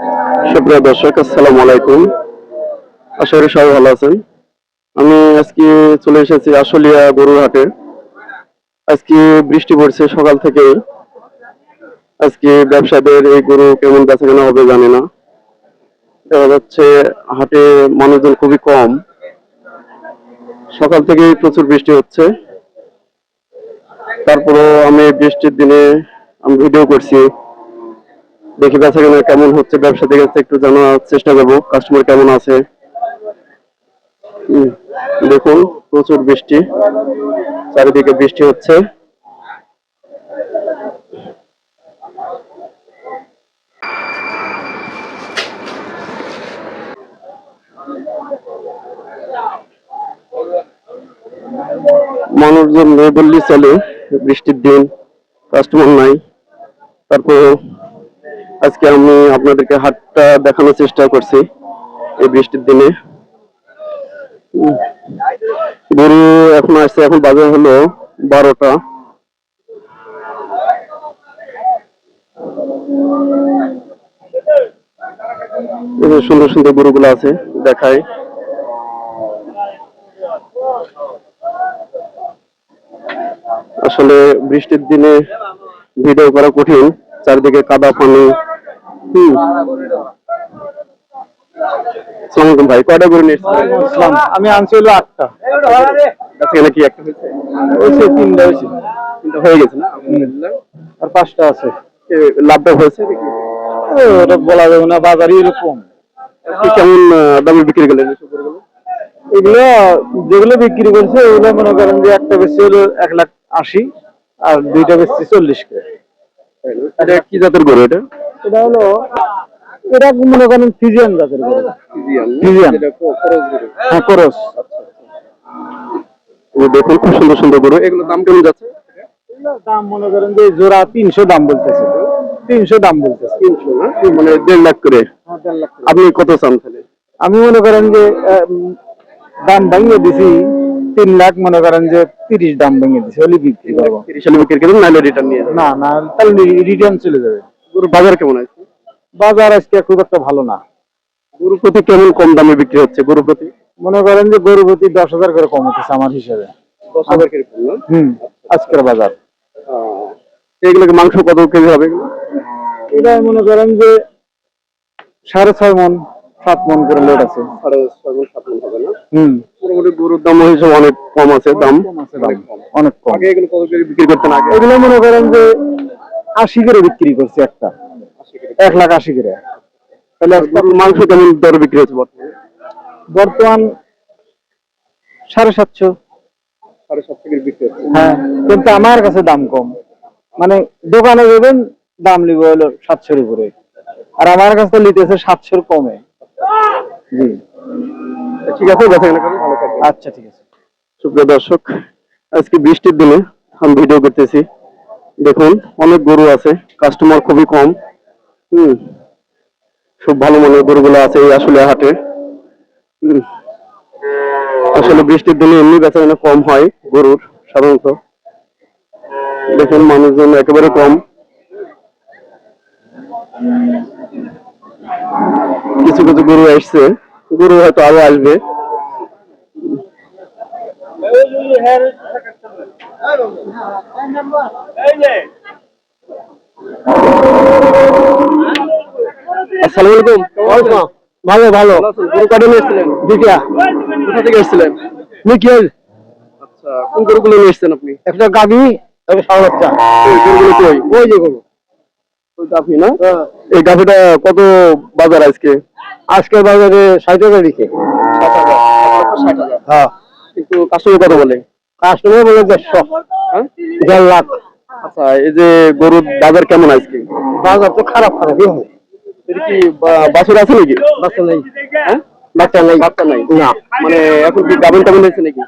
সুপ্রিয় দর্শক, আসসালামু আলাইকুম। আশা করি সবাই ভালো আছেন। আমি আজকে চলে এসেছি আশুলিয়া হাটে আজকে বৃষ্টি পড়ছে সকাল থেকে। আজকে ব্যবসাদের এই গরু কেমন কেনা হবে জানি না। দেখা যাচ্ছে হাটে মানুষজন খুবই কম। সকাল থেকে প্রচুর বৃষ্টি হচ্ছে। তারপরেও আমি বৃষ্টির দিনে আমি ভিডিও করছি। দেখি বেচা কেনা কেমন হচ্ছে ব্যবসাদের কাছে একটু জানার চেষ্টা করব কাস্টমার কেমন আছে। দেখুন, প্রচুর বৃষ্টি, চারিদিকে বৃষ্টি হচ্ছে। মানুষজন নেই বললেই চলে, বৃষ্টির দিন কাস্টমার নাই। তারপর আজকে আমি আপনাদেরকে হাটটা দেখানোর চেষ্টা করছি এই বৃষ্টির দিনে। গরু এখন আসছে, এখন বাজার হলো বারোটা। সুন্দর সুন্দর গরুগুলো আছে দেখায় আসলে বৃষ্টির দিনে ভিডিও করা কঠিন, চারিদিকে কাদা, পানি। সালামালাইকুম ভাই কয়টা আমি আনছি হলো আটটা। কি একটা হয়েছে? হয়েছে তিনটা হয়েছে। তিনটা হয়ে গেছে না? আর পাঁচটা আছে। লাভটা হয়েছে ওটা বলা যাবে না বাজারই এরকম। কেমন দামে বিক্রি করলেন এগুলো যেগুলো বিক্রি করছে ওগুলো মনে করেন যে একটা বেশি হলো এক লাখ আশি আর দুইটা বেশি চল্লিশ করে। কি জাতের গরু এটা? এটা হলো এটা মনে করেন ফিজিয়ান জাতের গরু। ফিজিয়ান হ্যাঁ করস দেখুন খুব সুন্দর সুন্দর গরু। এগুলো দাম কেমন যাচ্ছে? দাম মনে করেন যে জোড়া তিনশো দাম বলতেছে। তিনশো দাম বলতেছে। তিনশো না? মানে দেড় লাখ করে। আপনি কত চান তাহলে? আমি মনে করেন যে দাম ভাঙিয়ে দিছি। তিন লাখ মনে করেন যে তিরিশ দাম ভেঙে দিছি। হলে বিক্রি করব। তিরিশ সালে বিক্রি নাহলে রিটার্ন নিয়ে না না তাহলে রিটার্ন চলে যাবে। গরু বাজার কেমন আছে? বাজার আজকে খুব একটা ভালো না। গরু প্রতি কেমন কম দামে বিক্রি হচ্ছে গরু প্রতি? মনে করেন যে গরু প্রতি দশ হাজার করে কম হচ্ছে আমার হিসাবে। দশ হাজার হুম আজকের বাজার। এগুলোকে মাংস কত কেজি হবে এটা মনে করেন যে সাড়ে ছয় মন সাত মন করে লোড আছে। সাড়ে ছয় গুণ সাত মণ হবে না? হুম। মোটামুটি গরুর দাম হিসেবে অনেক কম আছে দাম অনেক কম আগে এগুলো কত করে বিক্রি করতেন আগে? এগুলো মনে করেন যে আশি করে বিক্রি করছে একটা। এক লাখ আশি করে। তাহলে মাংস কেমন দর বিক্রি হচ্ছে বর্তমান? সাড়ে সাতশো। সাড়ে সাত বিক্রি হচ্ছে। হ্যাঁ কিন্তু আমার কাছে দাম কম। মানে দোকানে যাবেন দাম লিখবে হলো সাতশোর উপরে। আর আমার কাছে লিতেছে সাতশোর কমে। জি। ঠিক আছে আচ্ছা ঠিক আছে। সুপ্রিয় দর্শক আজকে বৃষ্টির দিনে আমি ভিডিও করতেছি। দেখুন, অনেক গরু আছে কাস্টমার খুবই কম। হুম, খুব ভালো মানের গরুগুলো আছে এই আসলে হাটে। হুম। আসলে বৃষ্টির দিনে এমনি বেচা কেনা কম হয় গরুর, সাধারণত। দেখুন, মানুষজন একেবারে কম। কিছু কিছু গরু আসছে গরু হয়তো আরও আসবে। আসসালামু আলাইকুম ভালো ভালো। গরু নিয়ে এসেছিলেন? দুইটা কোথা থেকে এসেছিলেন? নিখিল আচ্ছা কোন গরুগুলো নিয়ে এসেছেন আপনি? একটা গাভি একটা ষাড় বাচ্চা। এই গরুগুলো কই? ওই যে গরু। ওই না? এই গাভীটা কত বাজার আজকে? আজকের বাজারে ষাট টাকা দিকে হ্যাঁ। কিন্তু কাস্টমার কত বলে কাস্টমার বলে দেড়শো হ্যাঁ? দেড় লাখ। আচ্ছা এই যে গরুর বাজার কেমন আজকে? বাজার তো খারাপ খারাপই হয় কি বাছুর আছে নাকি? বাচ্চা নেই। হ্যাঁ? বাচ্চা নেই। বাচ্চা নাই? না। মানে এখন কি গাভিন টাভিন হয়েছে নাকি?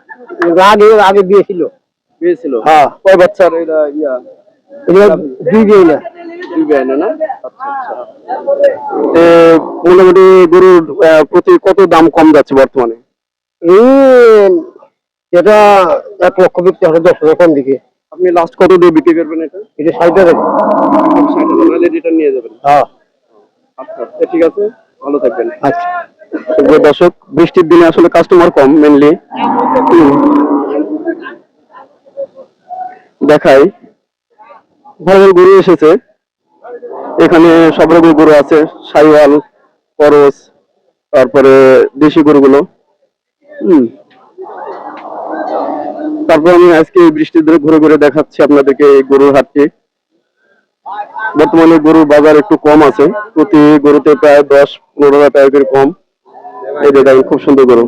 আগে আগে হ্যাঁ। কয় বাচ্চার এটা ইয়া? দুই দিয়ে না। দুই বেয়ানে না আচ্ছা আচ্ছা। মোটামুটি গরুর প্রতি কত দাম কম যাচ্ছে বর্তমানে? এই এটা এক লক্ষ বিক্রি হবে দশ হাজার কম দিকে। আপনি লাস্ট কত দিয়ে বিক্রি করবেন এটা? এটা ষাট টাকা ষাট হাজার রিটার্ন নিয়ে যাবেন। হ্যাঁ। আচ্ছা আচ্ছা, ঠিক আছে। ভালো থাকবেন। আচ্ছা। দর্শক বৃষ্টির দিনে আসলে কাস্টমার কম মেনলি দেখাই। ভালো ভালো গরু এসেছে। এখানে সব রকম গরু আছে। সাইওয়াল করস তারপরে দেশি গরুগুলো। হুম। তারপর আমি আজকে এই বৃষ্টির দিনে ঘুরে ঘুরে দেখাচ্ছি আপনাদেরকে এই গরুর হাটটি। বর্তমানে গরুর বাজার একটু কম আছে প্রতি গরুতে প্রায় দশ পনেরো টাকা কম। এই দেখেন খুব সুন্দর গরু।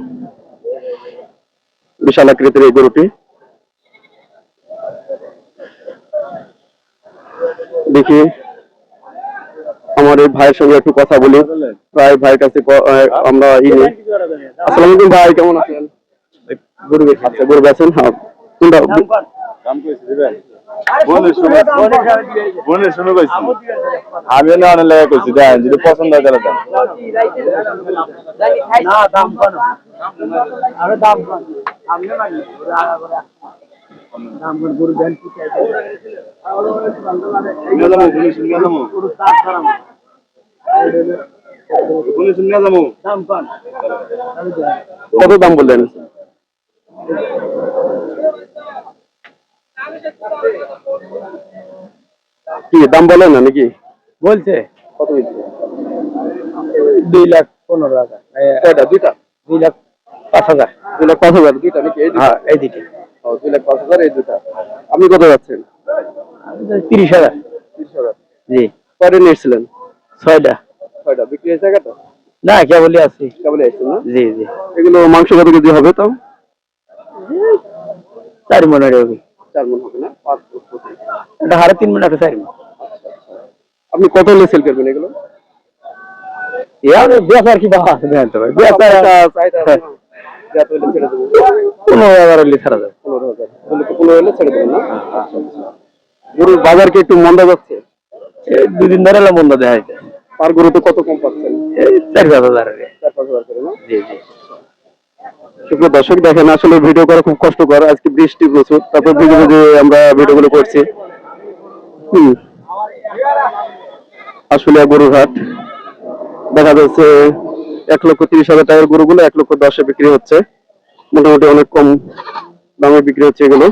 বিশাল আকৃতির এই গরুটি। দেখি আমার এই ভাইয়ের সঙ্গে একটু কথা বলি। প্রায় ভাইয়ের কাছে আমরা। আসসালামু আলাইকুম ভাই কেমন আছেন? গরু আচ্ছা গরু বেচেন? হ্যাঁ। কোনটা? আমি না অনেক লেগে কইছি দেন যদি পছন্দ হয় তাহলে দেন কত দাম বললেন? কি দাম বলেন না নাকি? বলছে। কত দুই লাখ পনেরো হাজার। কয়টা? দুইটা? দুই লাখ পাঁচ হাজার। দুই লাখ পাঁচ হাজার দুইটা নাকি? এই হ্যাঁ এই দিকে ও, দুই লাখ পাঁচ হাজার এই দুইটা। আপনি কত যাচ্ছেন? তিরিশ হাজার। তিরিশ হাজার। জি। কয়টা নিয়েছিলেন ছয়টা। ছয়টা। বিক্রি হয়েছে একটা না কেবলই আছি। কেবল আসছেন না? জি জি। এগুলো মাংস কত কেজি হবে তাও? চার মনে রবি চার মন হবে না পাঁচ প্রতি। এটা তিন মনে একটা চার মন আপনি কত হলে সেল করবেন এগুলো? কি বাবা পনেরো হাজার হলে ছাড়া যাবে পনেরো হাজার। পনেরো হলে ছেড়ে দেবেন না? আচ্ছা আচ্ছা। গরুর বাজার কি একটু মন্দা যাচ্ছে? দুদিন ধরে বন্ধ দেখা যায় গরুতে কত কম পাচ্ছেন? এই চার পাঁচ হাজার চার পাঁচ হাজার করে না? জি জি। সুপ্রিয় দর্শক, দেখেন আসলে ভিডিও করা খুব কষ্টকর। আজকে বৃষ্টি প্রচুর, তারপর ভিডিও যে আমরা ভিডিও গুলো করছি। হুম। আসলে গরুর হাট, দেখা যাচ্ছে এক লক্ষ তিরিশ হাজার টাকার গরুগুলো এক লক্ষ দশে বিক্রি হচ্ছে। মোটামুটি অনেক কম দামে বিক্রি হচ্ছে এগুলো।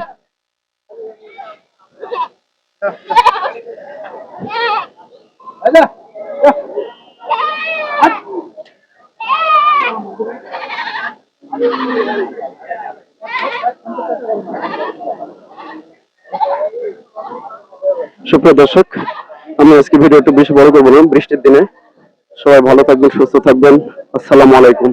সুপ্রিয় দর্শক আমি আজকে ভিডিও একটু বেশি বড় করব না, বৃষ্টির দিনে। সবাই ভালো থাকবেন, সুস্থ থাকবেন। আসসালামু আলাইকুম।